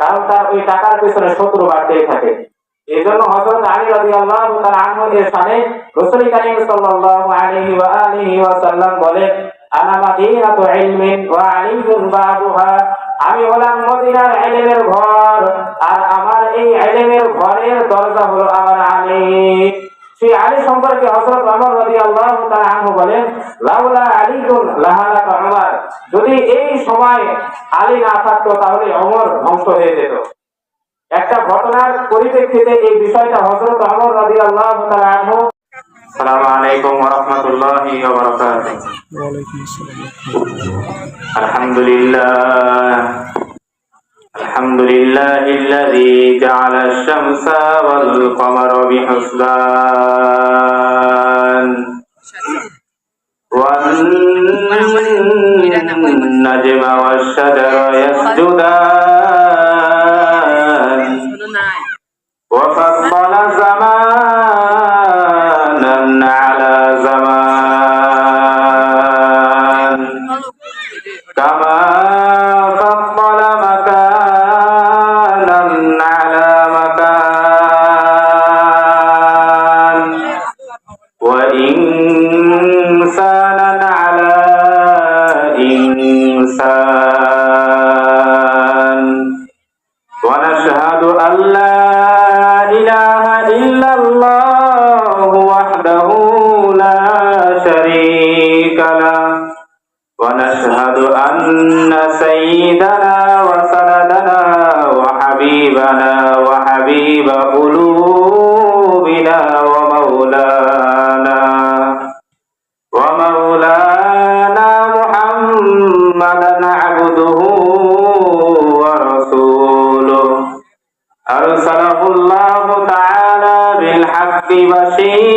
কারণ তার ওই টাকার পিছনে শত্রু বাড়তেই থাকে। এই হযরত আলী রাদিয়াল্লাহু তাআলা আনহু এর শানে রাসূল কারীম সাল্লাল্লাহু আলাইহি ওয়া আলিহি ওয়াসাল্লাম বলেন, আনা মাদিনাতু ইলমিন ওয়া আলিয়ুন বাবুহা। আমি হলাম মদিনার ইলমের ঘর, আর আমার এই ইলমের ঘরের দরজা হলো আমার আলী। সেই আলী সম্পর্কে হযরত ওমর রাদিয়াল্লাহু তাআলা আহ বলেন লাউলা আলী গুন ওমর যদি এই সময় আলী না থাকতো তাহলে অমর ধ্বংস হয়ে যেত। একটা ঘটনার পরিপ্রেক্ষিতে এই বিষয়টা হযরত ওমর রাদিয়াল্লাহু তাআলা আহ আসসালামু আলাইকুম ওয়া রাহমাতুল্লাহি ওয়া বারাকাতুহু। ওয়া আলাইকুম আসসালাম। আলহামদুলিল্লাহ। الحمد لله الذي جعل الشمس والقمر بحسبان. والنجم والشجر يسجدان. وفضل زمانا على زمان. كما شريك له. ونشهد أن سيدنا وسندنا وحبيبنا وحبيب قلوبنا ومولانا ومولانا محمدا عبده ورسوله. أرسله الله تعالى بالحق بشيرا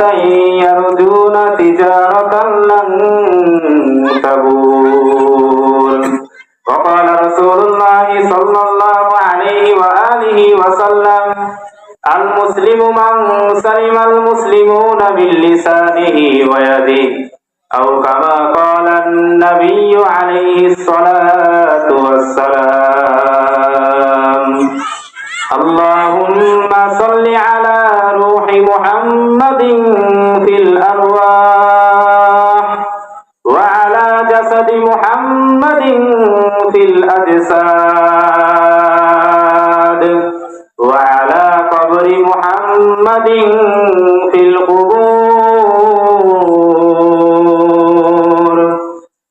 وعلانية يرجون تجارة لن تبور وقال رسول الله صلى الله عليه وآله وسلم المسلم من سلم المسلمون من لسانه ويده أو كما قال النبي عليه الصلاة والسلام اللهم صل على روح محمد في الأرواح وعلى جسد محمد في الأجساد وعلى قبر محمد في القبور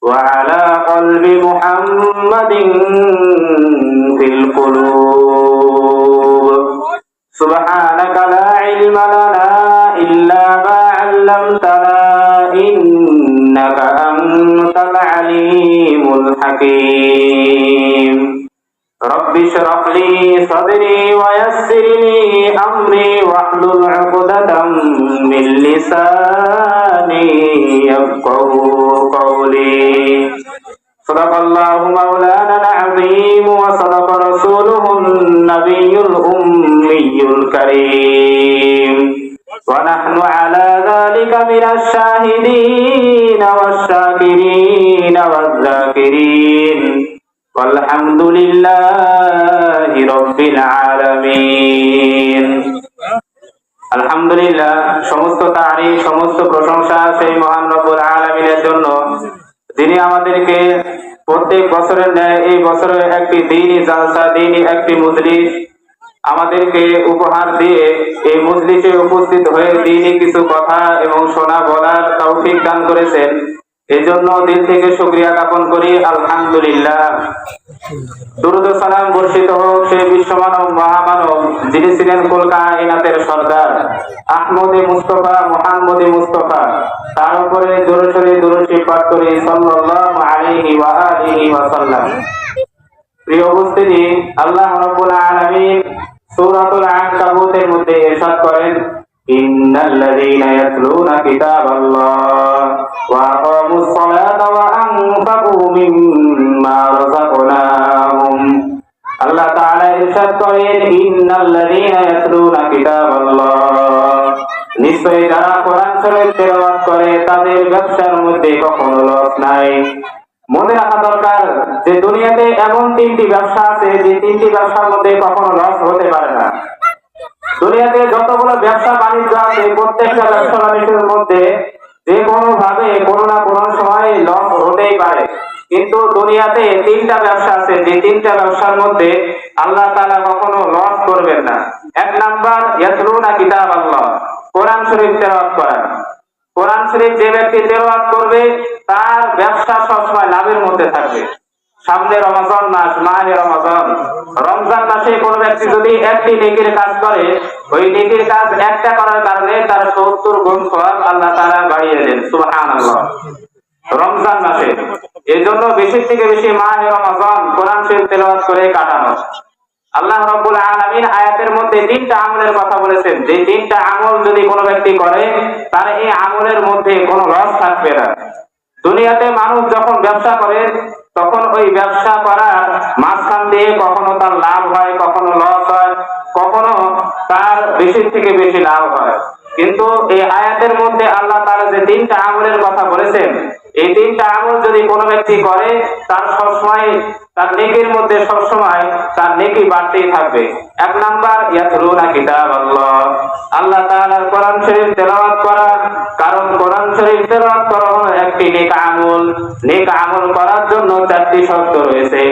وعلى قلب محمد في القلوب. سبحانك اشرح لي صدري ويسر لي أمري واحلل عقدة من لساني يفقه قولي. صدق الله مولانا العظيم وصدق رسوله النبي الأمي الكريم. ونحن على ذلك من الشاهدين والشاكرين والذاكرين. والحمد لله رب العالمين আলহামদুলিল্লাহ সমস্ত তারিফ সমস্ত প্রশংসা সেই মহান রব্বুল আলমিনের জন্য যিনি আমাদেরকে প্রত্যেক বছরের ন্যায় এই বছরে একটি দিনই জালসা দিনই একটি মজলিস আমাদেরকে উপহার দিয়ে এই মজলিসে উপস্থিত হয়ে দিনই কিছু কথা এবং শোনা বলার তৌফিক দান করেছেন এই জন্য দিল থেকে শুক্রিয়া জ্ঞাপন করি, আলহামদুলিল্লাহ। দুরুদ সালাম বর্ষিত হোক সেই বিশ্বমানব মহামানব যিনি ছিলেন কলকা ইনাতের সর্দার, আহমদে মুস্তফা, মোহাম্মদে মুস্তফা। তার উপরে জোরসরে দুরুশি পাঠ করি, সাল্লাল্লাহু সাল্লাম। প্রিয় উপস্থিতি, আল্লাহ রাব্বুল আলামিন সূরাতুল আনকাবুতের মধ্যে ইরশাদ করেন ইন্নাল্লাযীনা ইয়াতলুনা কিতাবাল্লাহ। ওয়া আকামুস সালাতা ওয়া আনফাকু মিম্মা রাযাকনাহুম আল্লাহ তাআলা ইরশাদ করেন, ইন্নাল্লাযীনা ইয়াতলুনা কিতাবাল্লাহ। নিশ্চয়ই যারা কোরআন শরীফ তেলাওয়াত করে, তাদের ব্যবসার মধ্যে কখনো লস নাই। মনে রাখা দরকার যে দুনিয়াতে এমন তিনটি ব্যবসা আছে, যে তিনটি ব্যবসার মধ্যে কখনো লস হতে পারে না। দুনিয়াতে যতগুলো ব্যবসা বাণিজ্য আছে, প্রত্যেকটা ব্যবসা বাণিজ্যের মধ্যে যে কোনো ভাবে কোনো না কোনো সময় লস হতেই পারে। কিন্তু দুনিয়াতে তিনটা ব্যবসা আছে, যে তিনটা ব্যবসার মধ্যে আল্লাহ তারা কখনো লস করবেন না। এক নাম্বার, ইয়াতলুনা কিতাব আল্লাহ কোরআন শরীফ তেলাওয়াত করা। কোরআন শরীফ যে ব্যক্তি তেলাওয়াত করবে, তার ব্যবসা সবসময় লাভের মধ্যে থাকবে। সামনে রমজান মাস, মাহে রমজান। রমজান মাসে কোন ব্যক্তি যদি একটি নেকির কাজ করে, ওই নেকির কাজ একটা করার কারণে তার সত্তর গুণ সওয়াব আল্লাহ তাআলা বাড়িয়ে দেন, সুবহানাল্লাহ। রমজান মাসে। এই জন্য বেশি থেকে বেশি মাহে রমজান কোরআন শরীফ তেলাওয়াত করে কাটানো। আল্লাহ রাব্বুল আলামিন আয়াতের মধ্যে তিনটা আমলের কথা বলেছেন। যে তিনটা আমল যদি কোনো ব্যক্তি করে, তার এই আমলের মধ্যে কোনো লস থাকবে না। দুনিয়াতে মানুষ যখন ব্যবসা করে তখন ওই ব্যবসা করার মাঝখান দিয়ে কখনো তার লাভ হয়, কখনো লস হয়, কখনো তার বেশি থেকে বেশি লাভ হয়। কিন্তু এই আয়াতের মধ্যে আল্লাহ তারা যে তিনটা আমলের কথা বলেছেন এই তিনটা আমল যদি কোনো ব্যক্তি করে, তার সবসময় তার নেকির মধ্যে সবসময় তার নেকি বাড়তেই থাকবে। এক নাম্বার, ইয়াতলুনা কিতাব আল্লাহ আল্লাহ তাআলার কোরআন শরীফ তেলাওয়াত করা, কারণ কোরআন শরীফ তেলাওয়াত করা হলো একটি নেক আমল। নেক আমল করার জন্য চারটি শর্ত রয়েছে।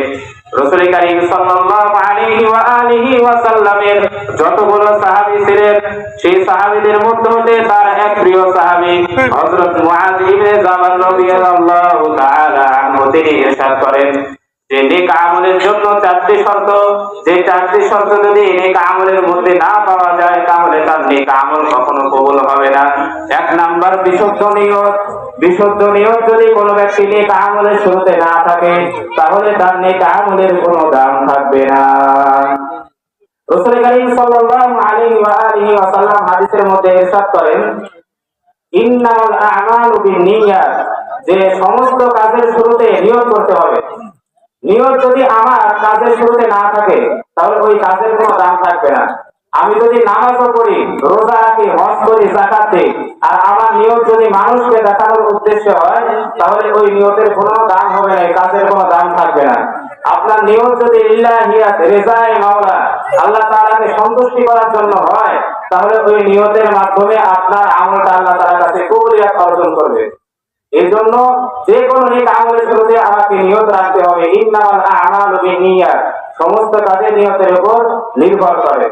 রসুল করিম সাল্লাল্লাহু আলাইহি ওয়া আলিহি ওয়া সাল্লামের যতগুলো সাহাবী ছিলেন, সেই সাহাবীদের মধ্যে তার এক প্রিয় সাহাবী হযরত মুআয ইবনে জাবাল রাদিয়াল্লাহু তাআলা আনহু, তিনি ইরশাদ করেন যে নেক আমলের জন্য চারটি শর্ত। যে চারটি শর্ত যদি নেক আমলের মধ্যে না পাওয়া যায়, তাহলে তার নেক আমল কখনো কবুল হবে না। এক নাম্বার, বিশুদ্ধ নিয়ত। বিশুদ্ধ নিয়ত যদি কোনো ব্যক্তি নেক আমলের শুরুতে না থাকে, তাহলে তার নেক আমলের কোনো দাম থাকবে না। রাসূল করিম সাল্লাল্লাহু আলাইহি ওয়া আলিহি ওয়া সাল্লাম হাদিসের মধ্যে ইরশাদ করেন, ইন্নাল আমালু বিন্নিয়াত যে সমস্ত কাজের শুরুতে নিয়ত করতে হবে। নিয়ত যদি আমার কাজের শুরুতে না থাকে, তাহলে ওই কাজের কোনো দাম থাকবে না। আমি যদি নামাজও পড়ি, রোজা রাখি, হজ করি জাকাত আর আমার নিয়ত যদি মানুষকে দেখানোর উদ্দেশ্য হয়, তাহলে ওই নিয়তের কোনো দাম হবে না কাজের কোনো দাম থাকবে না। আপনার নিয়ত যদি আল্লাহ তাআলাকে সন্তুষ্টি করার জন্য হয়, তাহলে ওই নিয়তের মাধ্যমে আপনার আমলটা আল্লাহ তাআলার কাছে কবুলিয়াত অর্জন করবে। এই জন্য যে কোনো নেক আমলের শুরুতে আমাকে নিয়ত রাখতে হবে। আমালু বিনিয়াত সমস্ত কাজে নিয়তের উপর নির্ভর করে।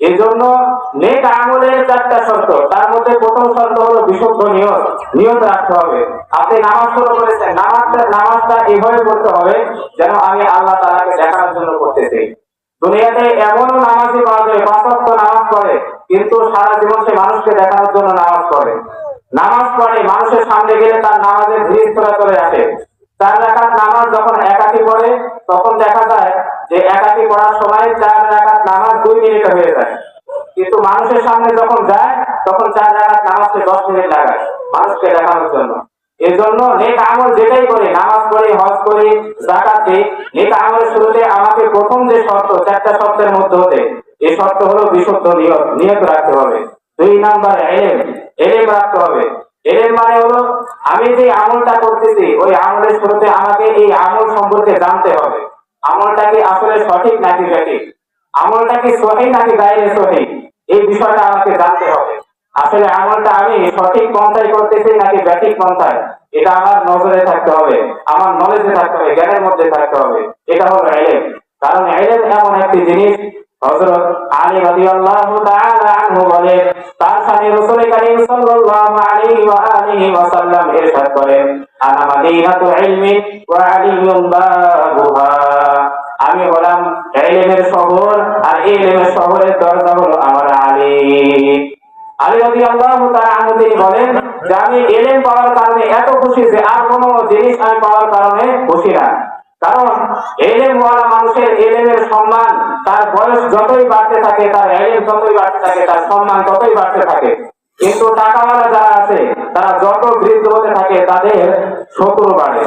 এই জন্য নেক আমলের চারটা শর্ত। তার মধ্যে প্রথম শর্ত হলো বিশুদ্ধ নিয়ত। নিয়ত রাখতে হবে। আপনি নামাজ শুরু করেছেন। নামাজটা নামাজটা এইভাবে করতে হবে যেন আমি আল্লাহ তাআলাকে দেখানোর জন্য করতেছি। দুনিয়াতে এমনও নামাজি পাওয়া যায় নামাজ পড়ে, কিন্তু সারা জীবন সে মানুষকে দেখানোর জন্য নামাজ পড়ে। নামাজ পড়ে, মানুষের সামনে গেলে তার নামাজের ধীর চলে আসে। চার রাকাত নামাজ যখন একাকি পড়ে, তখন দেখা যায় যে একাকি পড়ার সময় চার রাকাত নামাজ দুই মিনিটে হয়ে যায়। কিন্তু মানুষের সামনে যখন যায়, তখন চার রাকাত নামাজকে দশ মিনিট লাগায় মানুষকে দেখানোর জন্য। এই জন্য নেক আমল যেটাই করি, নামাজ পড়ি, হজ করি জাকাত দিই, নেক আমলের শুরুতে আমাকে প্রথম যে শর্ত, চারটা শর্তের মধ্যে হতে এই শর্ত হলো বিশুদ্ধ নিয়ত নিয়ত রাখতে হবে। দুই নাম্বার এলেম এলেম রাখতে হবে। এলেম মানে হলো, আমি যে আমলটা করতেছি, ওই আমলের শুরুতে আমাকে এই আমল সম্পর্কে জানতে হবে। আমলটা কি আসলে সঠিক নাকি সঠিক? আমলটা কি সহি নাকি সহি? এই বিষয়টা আমাকে জানতে হবে। আসলে আমলটা আমি সঠিক পন্থায় করতেছি নাকি ব্যাঠিক পন্থায়? এটা আমার নজরে থাকতে হবে, আমার নলেজে থাকতে হবে, জ্ঞানের মধ্যে থাকতে হবে। এটা হলো এলেম। কারণ এলেম এমন একটি জিনিস আমি হলাম ইলমের শহর আর ইলমের শহরের দরজা হলো আমার আলী। আলী রাদিয়াল্লাহু তাআলা তিনি বলেন যে, আমি ইলম পাওয়ার কারণে এত খুশি যে আর কোনো জিনিস আমি পাওয়ার কারণে খুশি না। কারণ এলেমওয়ালা মানুষের এলেমের সম্মান, তার বয়স যতই বাড়তে থাকে, তার এলেম যতই বাড়তে থাকে, তার সম্মান ততই বাড়তে থাকে। কিন্তু টাকাওয়ালা যারা আছে, তারা যত বৃদ্ধ হতে থাকে, তাদের শত্রু বাড়ে,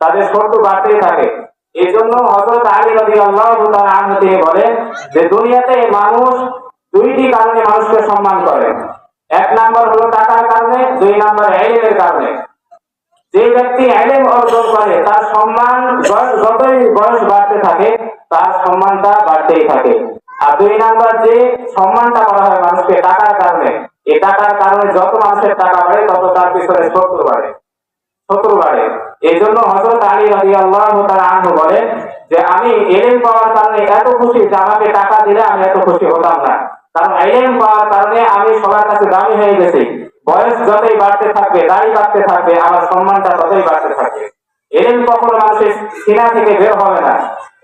তাদের শত্রু বাড়তেই থাকে। এই জন্য হজরত আলী রাজি আল্লাহ তিনি বলেন যে, দুনিয়াতে মানুষ দুইটি কারণে মানুষকে সম্মান করে। এক নাম্বার হলো টাকার কারণে, দুই নাম্বার এলেমের কারণে। যে ব্যক্তি এলেম অর্জন করে, তার সম্মান যতই বয়স বাড়তে থাকে, তার সম্মানটা বাড়তেই থাকে। আর দুই নাম্বার, যে সম্মানটা করা হয় মানুষকে টাকার কারণে, এই টাকার কারণে যত মানুষের টাকা বাড়ে, তত তার পিছনে শত্রু বাড়ে। শত্রু বাড়ে। এই জন্য হজরত আলী রাজি আল্লাহ আনহু বলেন যে, আমি এলেম পাওয়ার কারণে এত খুশি যে আমাকে টাকা দিলে আমি এত খুশি হতাম না। কারণ এলেম পাওয়ার কারণে আমি সবার কাছে দামি হয়ে গেছি। বয়স যতই বাড়তে থাকবে, দাড়ি বাড়তে থাকবে, আমার সম্মানটা ততই বাড়তে থাকবে। এলেম কখনো মানুষের সিনা থেকে বের হবে না।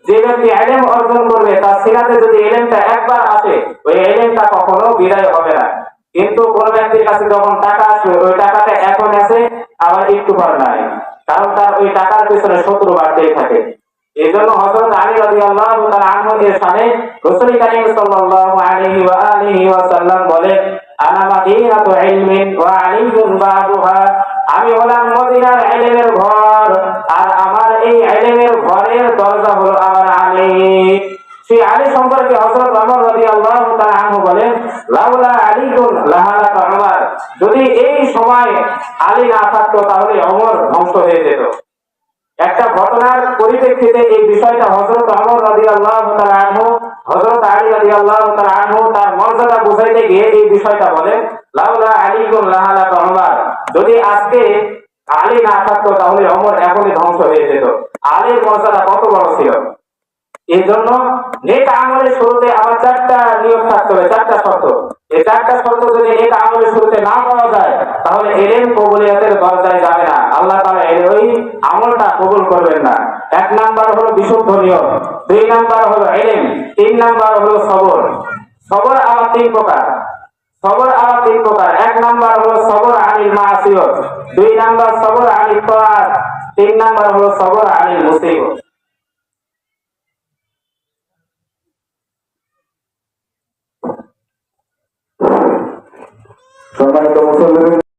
যে ব্যক্তি এলেম অর্জন করবে, তার সিনাতে যদি এলেমটা একবার আসে, ওই এলেমটা কখনো বিদায় হবে না। কিন্তু কোন ব্যক্তির কাছে যখন টাকা আসবে, ওই টাকাটা এখন আছে, আবার একটু পর নাই। কারণ তার ওই টাকার পেছনে শত্রু বাড়তেই থাকে। এই জন্য হযরত আলী রাদিয়াল্লাহু তাআলা আনহু এর সাথে রাসূল কারীম সাল্লাল্লাহু আলাইহি ওয়া আলিহি ওয়া সাল্লাম বলেন আনা মাদিনাতু ইলমিন ওয়া আলিয়ুন বাবুহা। আমি হলাম মদিনার ইলমের ঘর, আর আমার এই ইলমের ঘরের দরজা হলো আমার আলী। সেই আলী সম্পর্কে হযরত ওমর রাদিয়াল্লাহু তাআলা আনহু বলেন, লাউলা আলীকুন লাহালাকা উমর। যদি এই সময় আলী না থাকতো, তাহলে ওমর ধ্বংস হয়ে যেত। একটা ঘটনার পরিপ্রেক্ষিতে এই বিষয়টা হজরত আমর রাজি আল্লাহ আনহু হজরত আলী রাজি আল্লাহ আনহু তার মর্যাদা বুঝাইতে গিয়ে এই বিষয়টা বলে লাউলা আলী গুন লাহালা অমর যদি আজকে আলী না থাকতো, তাহলে অমর এখনই ধ্বংস হয়ে যেত। আলীর মর্যাদা কত বড় ছিল? এই জন্য নেক আমলের শুরুতে আমার চারটা নিয়ম থাকতে হবে, চারটা শর্ত। এই চারটা শর্ত যদি নেক আমলের শুরুতে না পাওয়া যায়, তাহলে এলেম কবুলিয়াতের দরজায় যাবে না। আল্লাহ তাআলা এর ওই আমলটা কবুল করবেন না। এক নাম্বার হলো বিশুদ্ধ নিয়ম, দুই নাম্বার হলো এলেম, তিন নাম্বার হলো সবর। সবর আমার তিন প্রকার। সবর আমার তিন প্রকার। এক নাম্বার হলো সবর আনিল মাসিয়ত, দুই নাম্বার সবর আনিল তাআত তিন নাম্বার হলো সবর আনিল মুসিবত। সম্মানিত মুসল্লি